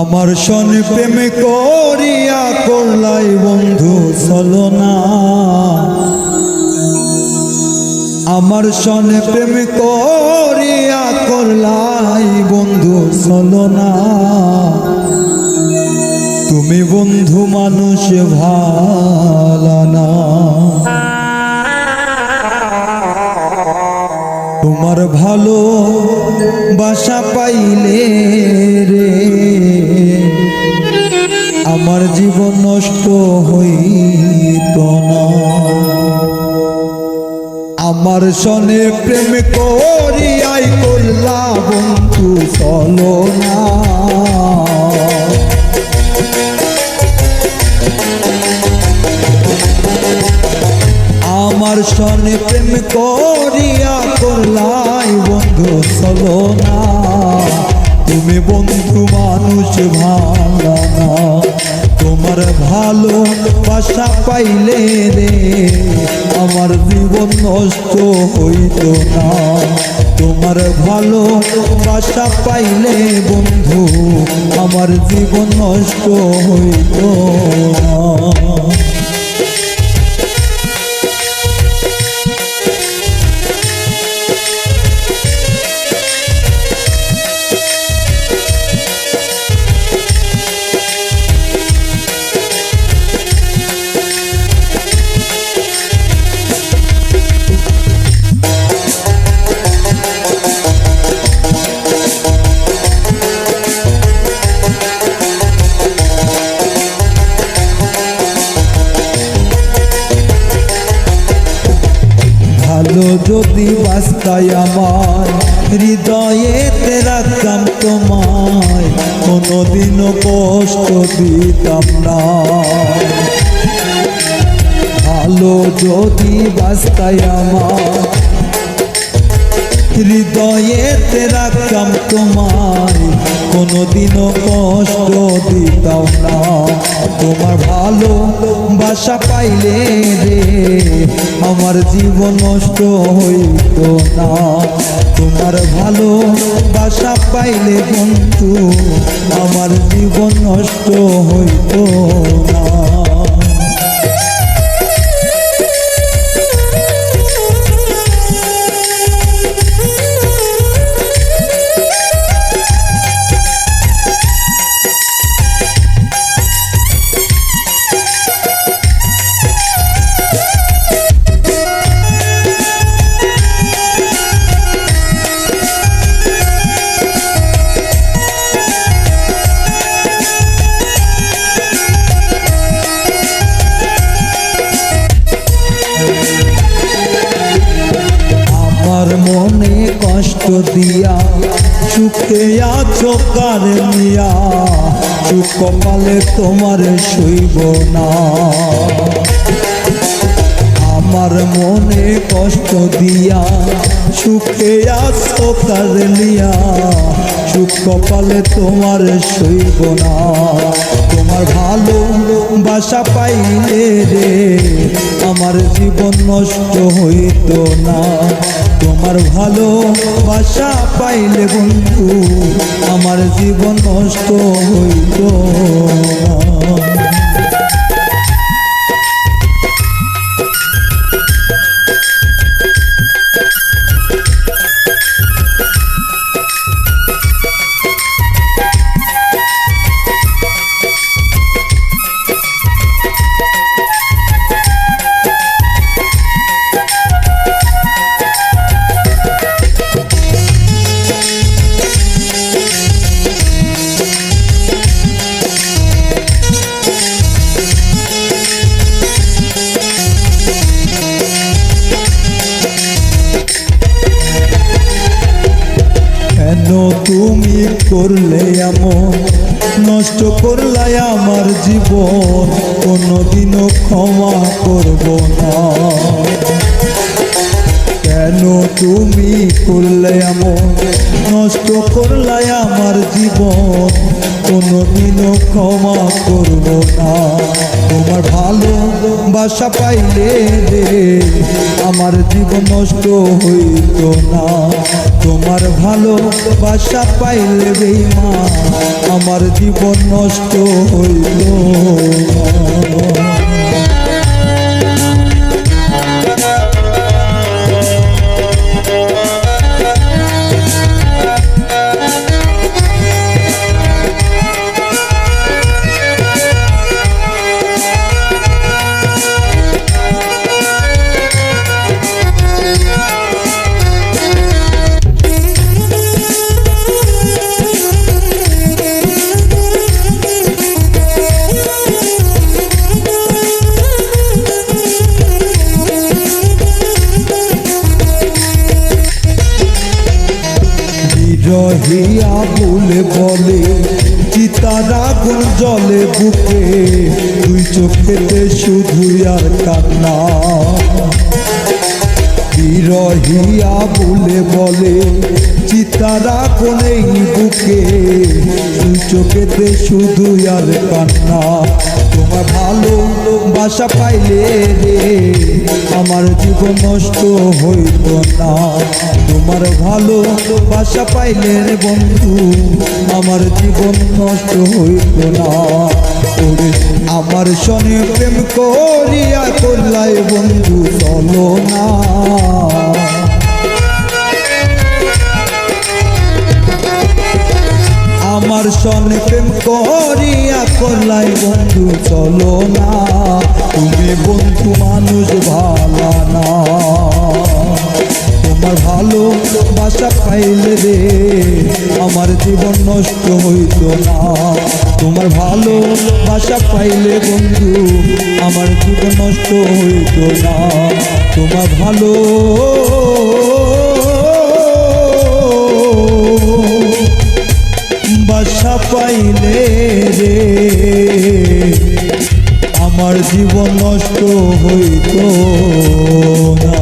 আমার সন প্রেম করিয়া করলাই বন্ধু, চলো না। আমার সন প্রেম করিয়া করলাই বন্ধু, চলো না। তুমি বন্ধু মানুষ ভালো তোমার ভালো বাসা পাইলে রে। আমার জীবন নষ্ট হইত না। আমার সনে প্রেম করিয়াই করলা বন্ধু চলো না। সনে প্রেম করিয়া করলাই বন্ধু চলো তুমি বন্ধু মানুষ না। তোমার ভালো বাসা পাইলে রে, আমার জীবন নষ্ট হইত না। তোমার ভালো বাসা পাইলে বন্ধু, আমার জীবন নষ্ট হইত না। যদি বাস্তায় আমার হৃদয়েতে রাখতাম তোমায়, কোনোদিনও কষ্ট দিতাম না। ভালো যদি বাস্তায় আমার হৃদয়েতে রাখতাম তোমায় কোনোদিনও কষ্ট দিতাম না। তোমার ভালো বাসা পাইলে রে, আমার জীবন নষ্ট হইত না। তোমার ভালো বাসা পাইলে বন্ধু, আমার জীবন নষ্ট হইত না। কষ্ট দিয়া সুখে আছো কার নিয়া সুখ কপালে তোমার শুইব না। আমার মনে কষ্ট দিয়া সুখে আছো নিয়া সুখ কপালে তোমার শুইব না। তোমার ভালো বাসা পাইলে রে, আমার জীবন নষ্ট হইত না। তোমার ভালো বাসা পাইলে বন্ধু, আমার জীবন নষ্ট হইত তুমি করলে এমন নষ্ট করলে আমার জীবন কোনোদিনও ক্ষমা করব না। কেন তুমি করলে এমন? নষ্ট করলে আমার জীবন। কোনোদিনও ক্ষমা করব না। তোমার ভালো বাসা পাইলে রে আমার জীবন নষ্ট হইত না। তোমার ভালো বাসা পাইলে রে মা আমার জীবন নষ্ট হইত না। বিরহিয়া বলে বলে চিতার আগুন জলে বুকে, দুই চোখেতে শুধু আর কান্না। বিরহিয়া বলে বলে চিতার এই বুকে, দুই চোখেতে শুধু আর কান্না। তোমার ভালো বাসা পাইলে রে, আমার জীবন নষ্ট হইত না। তোমার ভালো বাসা পাইলে রে বন্ধু, আমার জীবন নষ্ট হইত না। আমার সনে প্রেম করিয়া করলাই বন্ধু, চলো না। আমার সনে প্রেম করিয়া করলাই বন্ধু, চলো না। তুমি বন্ধু মানুষ, ভালা না। তোমার ভালো বাসা পাইলে রে, আমার জীবন নষ্ট হইত না। তোমার ভালো বাসা পাইলে বন্ধু, আমার জীবন নষ্ট হইত না। তোমার ভালো না পাইলে রে। আমার জীবন নষ্ট হইত না।